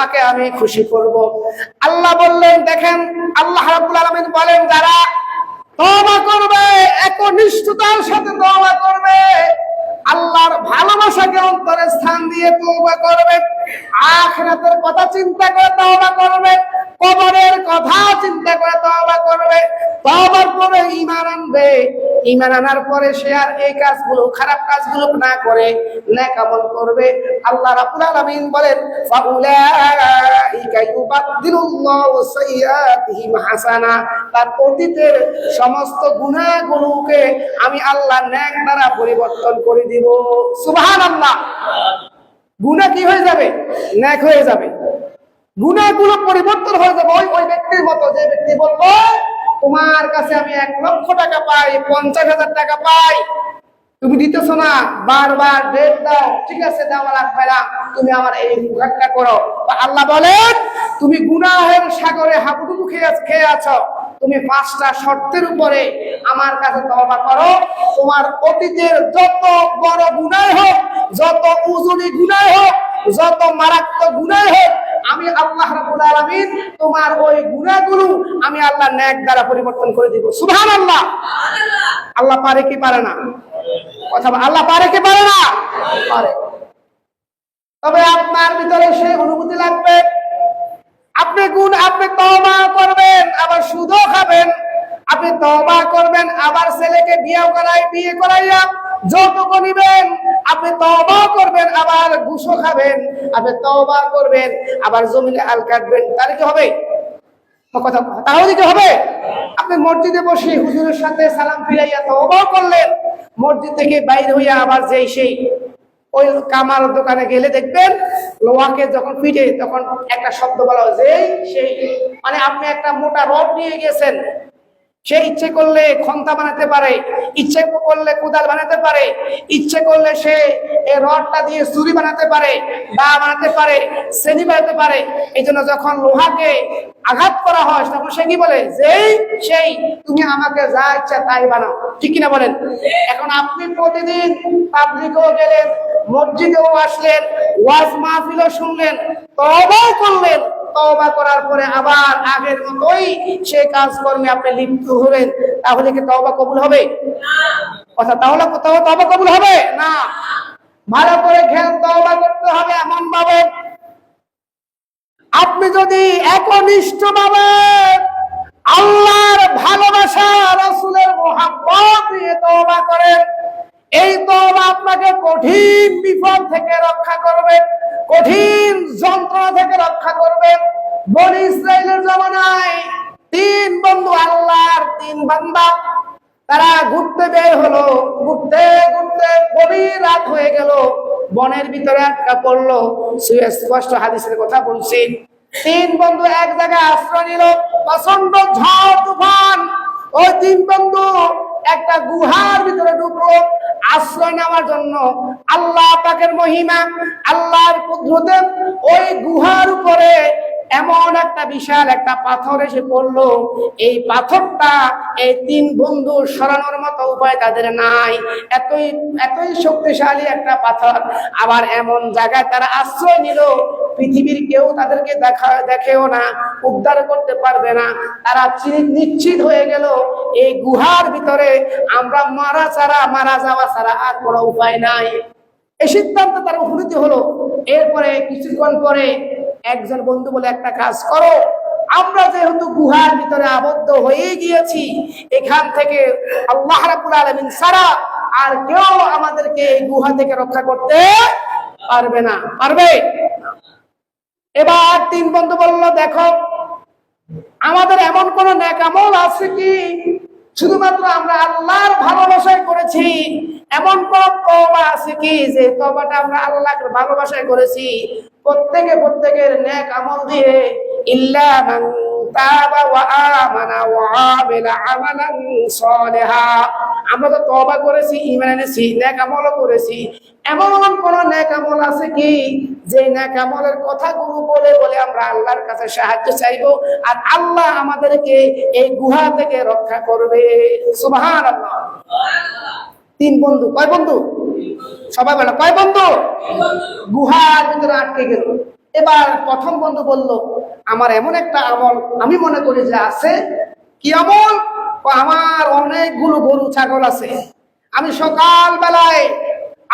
তোমাকে আমি খুশি করব। আল্লাহ বললেন, দেখেন, আল্লাহ রাব্বুল আলামিন বলেন, যারা তওবা করবে, একনিষ্ঠতার সাথে তওবা করবে, আল্লাহর ভালোবাসাকে অন্তরে স্থান দিয়ে তওবা করবে, আখিরাতের কথা চিন্তা করে তওবা করবে, কবরের কথা চিন্তা করে তওবা করবে, তওবার পরে ঈমান আনবে ঈমান আনার পরে সে আর এই কাজগুলো, খারাপ কাজগুলো না করে আমল করবে। আল্লাহ রাব্বুল আলামিন বলেন, ফাউলাইকা ইউবাদদিলুল্লাহু সাইয়্যাতিহিম হাসানা। তার অতীতের সমস্ত গুনাহগুলোকে আমি আল্লাহ নেক দ্বারা পরিবর্তন করে দিব। সুবহানাল্লাহ! গুনাহ কি হয়ে যাবে? নেক হয়ে যাবে। গুনাহগুলো পরিবর্তন হয়ে যাবে। ওই ওই ব্যক্তির মতো যে ব্যক্তি বলব তোমার কাছে আমি এক লক্ষ টাকা পাই, পঞ্চাশ হাজার টাকা পাই। তুমি দিতেছো না, বারবার ডেট দাও। ঠিক আছে দেওয়া লাগবে তুমি আমার এই উপকারটা করো। আল্লাহ বলেন, তুমি গুনাহের সাগরে হাবুডুবু খেয়ে খেয়ে আছো। তুমি পাঁচটা শর্তের উপরে আমার কাছে তওবা করো। তোমার অতীতের যত বড় গুনাহ হোক, যত উজুনি গুনাহ হোক, যত মারাত্মক গুনাহ আল্লাহ রাব্বুল আলামিন, তোমার ওই গুনাহগুলো আমি আল্লাহ নেক দ্বারা পরিবর্তন করে দিব। সুবহানাল্লাহ। আল্লাহ পারে কি পারে না? কথা আল্লাহ পারে কি পারে না? পারে। তবে আপনার ভিতরে সেই অনুভূতি লাগবে। আপনি গুণ, আপনি তওবা করবেন, আবার সুদও খাবেন। আপনি তওবা করবেন, আবার ছেলেকে বিয়ে করাই, বিয়ে করাইয়া যৌতুক নিবেন। আপনি তওবা করবেন, আবার গুসো খাবেন। আপনি তওবা করবেন, আবার জমিনে আল কাটবেন। তাহলে কি হবে? তাহলে কি হবে? আপনি মসজিদে বসে হুজুরের সাথে সালাম ফিরাইয়া তওবা করলেন। মসজিদ থেকে বাইরে হইয়া আবার যেই সেই ওই কামার দোকানে গেলে দেখবেন, লোহাকে যখন পিটে তখন একটা শব্দ বলা হয়, যেই সেই মানে আপনি একটা মোটা রড নিয়ে গেছেন। সে ইচ্ছে করলে খন্তা বানাতে পারে, ইচ্ছে করলে কোদাল বানাতে পারে, ইচ্ছে করলে সে রডটা দিয়ে চুরি বানাতে পারে, বা বানাতে পারে, শ্রেণি বানাতে পারে। এই জন্য যখন লোহাকে আঘাত করা হয়, তখন সে কি বলে? যেই সেই, তুমি আমাকে যা ইচ্ছা তাই বানাও। ঠিক কিনা বলেন? এখন আপনি প্রতিদিন পাবলিকও গেলেন, মসজিদেও আসলেন, ওয়াজ মাহফিলও শুনলেন তবাও করলেন। তওবা করার পরে আবার আগের মতোই সে কাজকর্মে আপনি লিপ্ত হবেন তাহলে কি তওবা কবুল হবে? কথা তাহলে কোথাও তওবা কবুল হবে? না। ভালো করে খেয়াল তওবা করতে হবে এমন ভাবে আপনি যদি একনিষ্ঠ ভাবে আল্লাহর ভালোবাসা রসুলের মোহাম্মত দিয়ে তওবা করেন, এই তওবা আপনাকে কঠিন বিপদ থেকে রক্ষা করবে, কঠিন যন্ত্রণা থেকে রক্ষা করবে। বনি ইসরায়েলের জমানায় তিন বন্ধু আল্লাহর তিন বান্দা, তারা ঘুরতে বের হলো, ঘুরতে ঘুরতে গভীর রাত হয়ে গেল। বনের ভিতরে আটকা পড়ল স্পষ্ট হাদিসের কথা বলছি। তিন বন্ধু এক জায়গায় আশ্রয় নিল প্রচণ্ড ঝড়, তুফান। ওই তিন বন্ধু একটা গুহার ভিতরে ঢুকলো, আশ্রয় নেওয়ার জন্য। আল্লাহ পাকের মহিমা, আল্লাহর কুদরতে ওই গুহার উপরে এমন একটা বিশাল একটা পাথর এসে পড়ল। এই পাথরটা এই তিন বন্ধু সরানোর মতো উপায় তাদের নাই। এতই এতই শক্তিশালী একটা পাথর। আবার এমন জায়গায় তারা আশ্রয় নিল। পৃথিবীর কেউ তাদেরকে দেখা, দেখেও না, উদ্ধার করতে পারবে না। তারা নিশ্চিত হয়ে গেল, এই গুহার ভিতরে আমরা মারা ছাড়া, মারা যাওয়া ছাড়া আর কোনো উপায় নাই। এই সিদ্ধান্ত তার উপনীত হলো। এরপরে কিছুক্ষণ পরে একজন বন্ধু বলে একটা কাজ করো। আমরা যেহেতু গুহার ভিতরে আবদ্ধ হয়ে গিয়েছি, এখান থেকে আল্লাহ আলামিন ছাড়া আর কেউ আমাদেরকে এই গুহা থেকে রক্ষা করতে পারবে না। পারবে? এবার তিন বন্ধু বলল, দেখো, আমাদের এমন কোন নেকামল আছে কি? শুধুমাত্র আমরা আল্লাহর ভালোবাসায় করেছি। এমন কোন তওবা আছে কি যে তওবাটা আমরা আল্লাহর ভালোবাসায় করেছি? প্রত্যেকে প্রত্যেকের নেক আমল দিয়ে ইল্লা মান তাবা ওয়া আমানা ওয়া আমিলা আমালান সালিহা। আমরা তো করেছি, ঈমান এনেছি করেছি। এমন কোন নেক আমল আছে কি যে নেক আমলের কথাগুলো বলে বলে আমরা আল্লাহর কাছে সাহায্য চাইব আর আল্লাহ আমাদেরকে এই গুহা থেকে রক্ষা করবে? সুবহানাল্লাহ। তিন বন্ধু। কয় বন্ধু? সবাই বলে, কয় বন্ধু? গুহার ভিতরে আটকে গেল। এবার প্রথম বন্ধু বলল, আমার এমন একটা আমল আমি মনে করি যে আছে। কি আমল? আমার অনেকগুলো গরু, ছাগল আছে। আমি সকাল বেলায়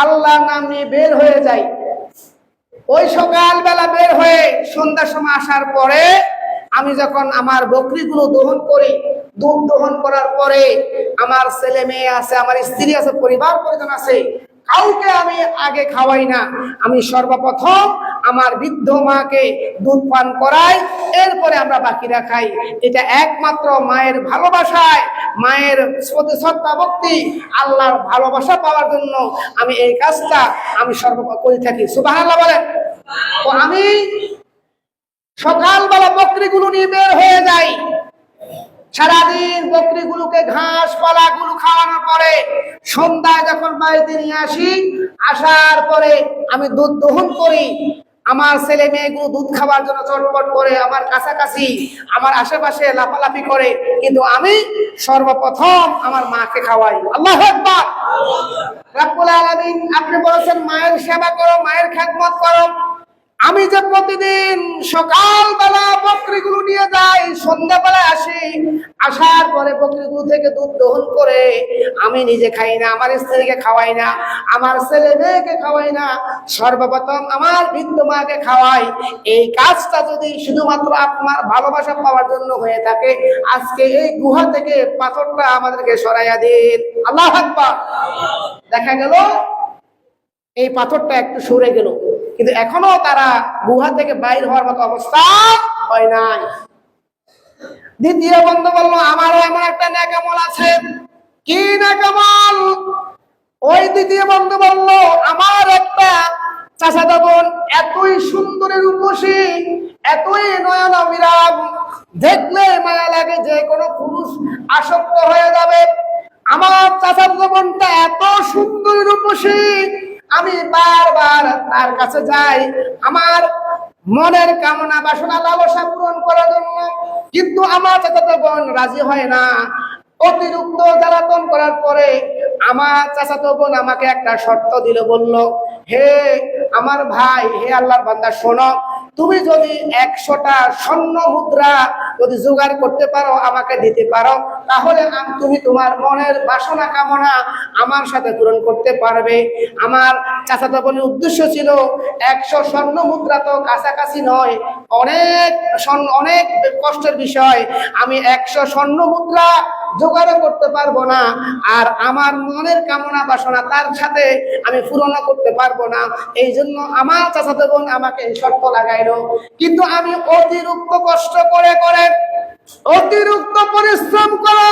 আল্লাহর নাম বের হয়ে যাই। ওই সকালবেলা বের হয়ে সন্ধ্যার সময় আসার পরে আমি যখন আমার বকরিগুলো দহন করি দুধ দহন করার পরে আমার ছেলে মেয়ে আছে, আমার স্ত্রী আছে, পরিবার পরিজন আছে, কাউকে আমি আগে খাওয়াই না। আমি সর্বপ্রথম আমার বৃদ্ধ মাকে দুধ পান করাই, এরপরে আমরা বাকিরা খাই। এটা একমাত্র মায়ের ভালোবাসায়, মায়ের ভক্তি, আল্লাহর ভালোবাসা পাওয়ার জন্য আমি এই কাজটা আমি সর্ব করে থাকি। সুবাহ বলেন। তো আমি সকালবেলা বকরিগুলো নিয়ে বের হয়ে যাই। সারাদিন বকরিগুলোকে ঘাস পালাগুলো খাওয়ানোর পরে সন্ধ্যায় যখন বাড়িতে নিয়ে আসি আসার পরে আমি দুধ দহন করি। আমার ছেলে মেয়েগুলো দুধ খাওয়ার জন্য চটপট করে আমার কাছাকাছি আমার আশেপাশে লাফালাফি করে। কিন্তু আমি সর্বপ্রথম আমার মাকে খাওয়াই। আল্লাহ আলামিন আপনি বলেছেন মায়ের সেবা করো মায়ের খেদমত করো। আমি যে প্রতিদিন সকালবেলা বকরিগুলো নিয়ে যাই, সন্ধ্যাবেলায় আসি, আসার পরে বকরিগুলো থেকে দুধ দহন করে আমি নিজে খাই না, আমার স্ত্রীকে খাওয়াই না, আমার ছেলে মেয়েকে খাওয়াই না, সর্বপ্রথম আমার বৃদ্ধ মাকে খাওয়াই। এই কাজটা যদি শুধুমাত্র আপনার ভালোবাসা পাওয়ার জন্য হয়ে থাকে, আজকে এই গুহা থেকে পাথরটা আমাদেরকে সরাইয়া দিন। আল্লাহ দেখা গেল, এই পাথরটা একটু সরে গেল। কিন্তু এখনও তারা গুহা থেকে বাইর হওয়ার মতো অবস্থা হয় নাই। দ্বিতীয় বন্ধু বলল, আমারও এমন একটা ন্যাকামল আছে। কি ন্যাকামল? ওই দ্বিতীয় বন্ধু বলল, আমার একটা চাচাতো বোন এতই সুন্দরের রূপসী, এতই নয়ন বিরাম দেখলে মায়া লাগে যে কোনো পুরুষ আসক্ত হয়ে যাবে। আমার চাচাতো বোনটা এত সুন্দর রূপসী আমি বারবার তার কাছে যাই। আমার মনের কামনা বাসনা লালসা পূরণ করার জন্য। কিন্তু আমার চাচাতো বোন রাজি হয় না। অতিরিক্ত জ্বালাতন করার পরে আমার চাচাতো বোন আমাকে একটা শর্ত দিল, বলল, হে আমার ভাই, হে আল্লাহর বান্দা, শোনো, তুমি যদি একশোটা স্বর্ণ মুদ্রা যদি জোগাড় করতে পারো, আমাকে দিতে পারো, তাহলে তুমি তোমার মনের বাসনা কামনা আমার সাথে পূরণ করতে পারবে। আমার চাচাতো বোনের উদ্দেশ্য ছিল, একশো স্বর্ণ মুদ্রা তো কাছাকাছি নয়, অনেক অনেক কষ্টের বিষয়। আমি একশো স্বর্ণ মুদ্রা জোগাড় করতে পারব না, আর আমার মনের কামনা বাসনা তার সাথে আমি পূরণ করতে পারব না। এই জন্য আমার চাচাতো বোন আমাকে শর্ত লাগাইলো। কিন্তু আমি অতিরিক্ত কষ্ট করে করে, অতিরিক্ত পরিশ্রম করে,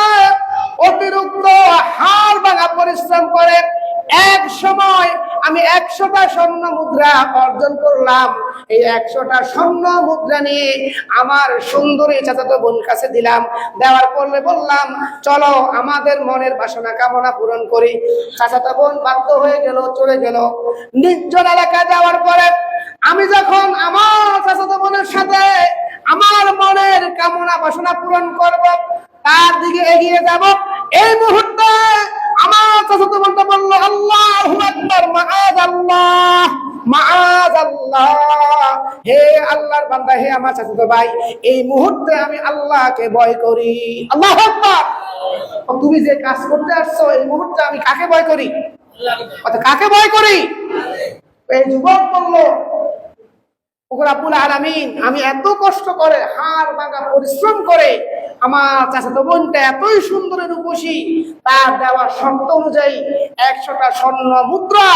অতিরিক্ত হাড় ভাঙা পরিশ্রম করে এক সময় আমি একশোটা স্বর্ণ মুদ্রা অর্জন করলাম। এই একশোটা স্বর্ণ মুদ্রা নিয়ে আমার সুন্দরী চাচাতো বোন কাছে দিলাম। দেওয়ার পরে বললাম, চলো, আমাদের মনের বাসনা, কামনা পূরণ করি। চাচাতো বোন বাধ্য হয়ে গেল, চলে গেল। নির্জন এলাকায় যাওয়ার পরে আমি যখন আমার চাচাতো বোনের সাথে আমার মনের কামনা, বাসনা পূরণ করব, তার দিকে এগিয়ে যাব, এই মুহূর্তে আমার চাচাতো বোনটা বলল, আল্লাহ আকবার মাআজ আল্লাহ মাআজ আল্লাহ হে আল্লাহর বান্দা হে আমার চাচাতো ভাই এই মুহূর্তে আমি আল্লাহকে ভয় করি। আল্লাহ তুমি যে কাজ করতে আসছো এই মুহূর্তে আমি কাকে ভয় করি? কাকে ভয় করি? এই যুবক বলল আলামিন আমি এত কষ্ট করে হাড় ভাঙা পরিশ্রম করে আমার চাচাতো বোনটা এতই সুন্দরের রূপসী তার দেওয়া শর্ত অনুযায়ী একশোটা স্বর্ণ মুদ্রা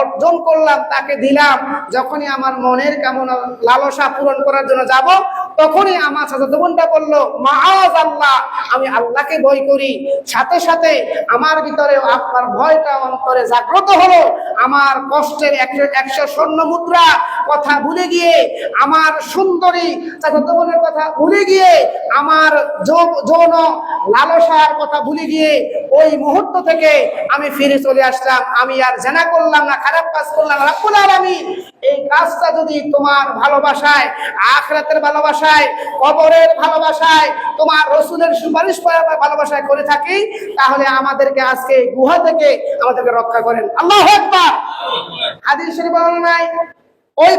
অর্জন করলাম, তাকে দিলাম। যখনই আমার মনের কামনা লালসা পূরণ করার জন্য যাব তখনই আমার চাচাতো বোনটা বলল, মাআজ আল্লাহ, আমি আল্লাহকে ভয় করি। সাথে সাথে আমার ভিতরে আপনার ভয়টা অন্তরে জাগ্রত হলো। আমার কষ্টের একশো একশো স্বর্ণ মুদ্রা কথা ভুলে গিয়ে, আমার সুন্দরী চাচাতো বোনের কথা ভুলে গিয়ে, আমার যৌন লালসার কথা ভুলে গিয়ে, ওই মুহূর্ত থেকে আমি ফিরে চলে আসলাম। আমি আর জেনা করলাম না, খারাপ কাজ করলাম না, রাব্বুল আলামিন। এই কাজটা যদি তোমার ভালোবাসায়, আখরাতের ভালোবাসায়, কবরের ভালোবাসায়, তোমার রসুলের সুপারিশ করার ভালোবাসায় করে থাকি, তাহলে আমাদেরকে আজকে গুহা থেকে আমাদেরকে রক্ষা করেন। আল্লাহ হাদিস শরীফ নাই। ওই